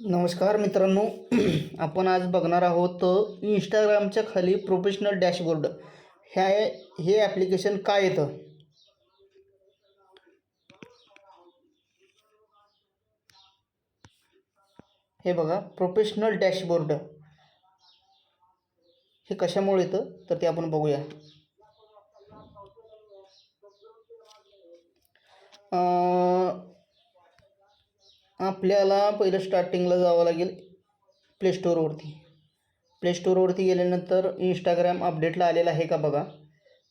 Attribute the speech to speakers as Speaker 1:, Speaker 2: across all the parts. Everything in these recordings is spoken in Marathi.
Speaker 1: नमस्कार मित्रांनो आपण आज बघणार आहोत इंस्टाग्रामच्या खाली प्रोफेशनल डॅशबोर्ड ह्या हे ॲप्लिकेशन काय येतं? हे बघा प्रोफेशनल डॅशबोर्ड हे कशामुळे येतं? तर ते आपण बघूया. आ... आपल्याला पहिलं स्टार्टिंगला जावं लागेल प्ले स्टोअरवरती प्ले स्टोअरवरती गेल्यानंतर इंस्टाग्राम अपडेटला आलेला आहे का बघा.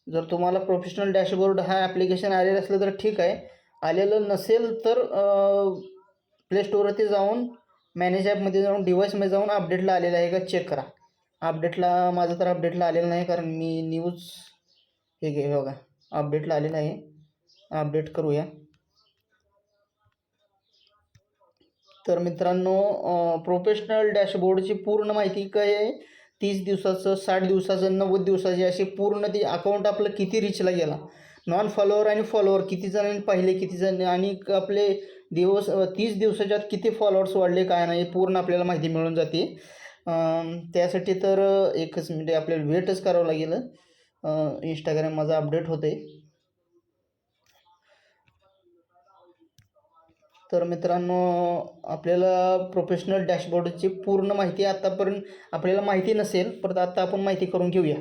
Speaker 1: जर तुम्हाला प्रोफेशनल डॅशबोर्ड हा ॲप्लिकेशन आलेलं असलं तर ठीक आहे. आलेलं नसेल तर प्ले स्टोअरवरती जाऊन मॅनेज ॲपमध्ये जाऊन डिव्हाइसमध्ये जाऊन अपडेटला आलेलं आहे का चेक करा. अपडेटला माझं तर अपडेटला आलेलं नाही कारण मी न्यूज हे घे बघा. अपडेटला आलेलं आहे. अपडेट करूया. तर मित्रांनो प्रोफेशनल डॅशबोर्डची पूर्ण माहिती काय आहे? तीस दिवसाचं साठ दिवसाचं नव्वद दिवसाची अशी पूर्ण ती अकाउंट आपलं किती रिचला गेला? नॉन फॉलोअर आणि फॉलोअर किती जणांनी पाहिले किती जण आणि क- आपले दिवस तीस तीस आत किती फॉलोअर्स वाढले काय नाही पूर्ण आपल्याला माहिती मिळून जाते. त्यासाठी तर एकच मिनिट आपल्याला वेटच करावं लागेल. इंस्टाग्राम माझा अपडेट होते तर मित्रांनो आपल्याला प्रोफेशनल डॅशबोर्डची पूर्ण माहिती आतापर्यंत आपल्याला माहिती नसेल परत आता आपण माहिती करून घेऊया.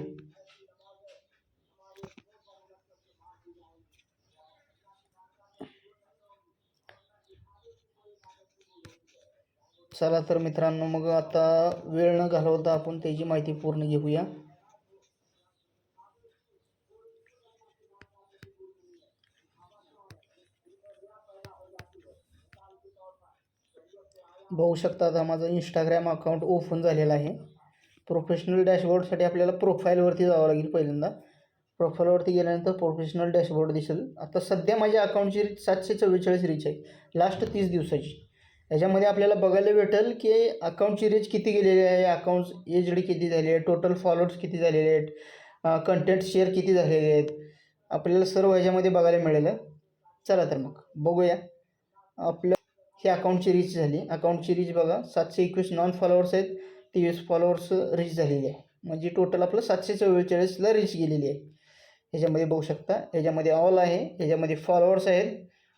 Speaker 1: चला तर मित्रांनो मग आता वेळ न घालवता आपण त्याची माहिती पूर्ण घेऊया. बघू शकता आता माझं इंस्टाग्राम अकाउंट ओपन झालेलं आहे. प्रोफेशनल डॅशबोर्डसाठी आपल्याला प्रोफाईलवरती जावं लागेल पहिल्यांदा. प्रोफाईलवरती गेल्यानंतर प्रोफेशनल डॅशबोर्ड दिसेल. आता सध्या माझ्या अकाउंटची रीच सातशे चव्वेचाळीस रीच आहे. लास्ट तीस दिवसाची. याच्यामध्ये आपल्याला बघायला भेटेल की अकाउंटची रीच किती गेलेली आहे अकाउंट्स एजड डी किती झाली आहे टोटल फॉलोअर्स किती झालेले आहेत कंटेंट शेअर किती झालेले आहेत आपल्याला सर्व याच्यामध्ये बघायला मिळेल. चला तर मग बघूया. आपलं ही अकाउंटची रीच झाली. अकाउंटची रीच बघा सातशे एकवीस नॉन फॉलोअर्स आहेत. तेवीस फॉलोअर्स रीच झालेली आहे. म्हणजे टोटल आपलं सातशे चव्वेचाळीसला रीच गेलेली आहे. ह्याच्यामध्ये बघू शकता. ह्याच्यामध्ये ऑल आहे. ह्याच्यामध्ये फॉलोअर्स आहेत.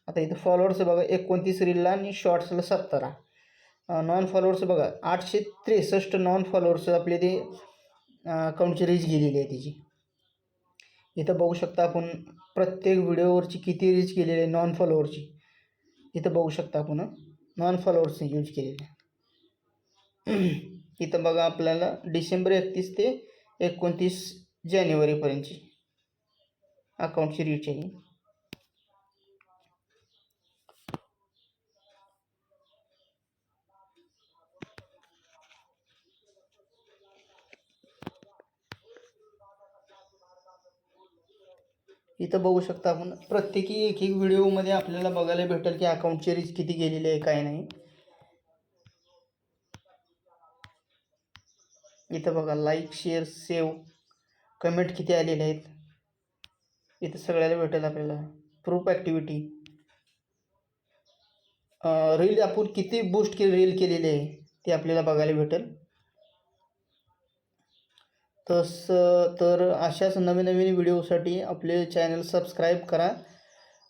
Speaker 1: आता इथं फॉलोअर्स बघा एकोणतीस रीलला आणि शॉर्ट्सला सत्तरा. नॉन फॉलोअर्स बघा आठशे त्रेसष्ट नॉन फॉलोअर्स आपले ते अकाउंटची रीच गेलेली आहे त्याची. इथं बघू शकता आपण प्रत्येक व्हिडिओवरची किती रीच केलेली आहे नॉन फॉलोअरची इथं बघू शकता आपण नॉन फॉलोअर्सने यूज केलेले इथं बघा आपल्याला डिसेंबर एकतीस ते एकोणतीस जानेवारीपर्यंतची अकाउंटची रीच आहे. इथं बघू शकता आपण. प्रत्येकी एक एक व्हिडिओमध्ये आपल्याला बघायला भेटेल की अकाउंटची रीच किती गेलेली आहे काय नाही. इथं बघा लाईक शेअर सेव्ह कमेंट किती आलेले आहेत. इथं सगळ्याला भेटेल आपल्याला. प्रूफ ॲक्टिव्हिटी रील आपण किती बूस्ट के रील केलेली आहे ते आपल्याला बघायला भेटेल. तसं तर अशाच नवीन नवीन व्हिडिओसाठी आपले चॅनल सबस्क्राईब करा.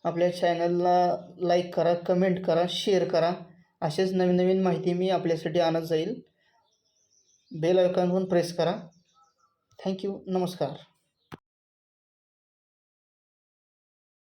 Speaker 1: आपल्या चॅनलला लाईक करा कमेंट करा शेअर करा. असेच नवीन नवीन माहिती मी आपल्यासाठी आणत जाईल. बेल आयकॉनवरून प्रेस करा. थँक्यू नमस्कार.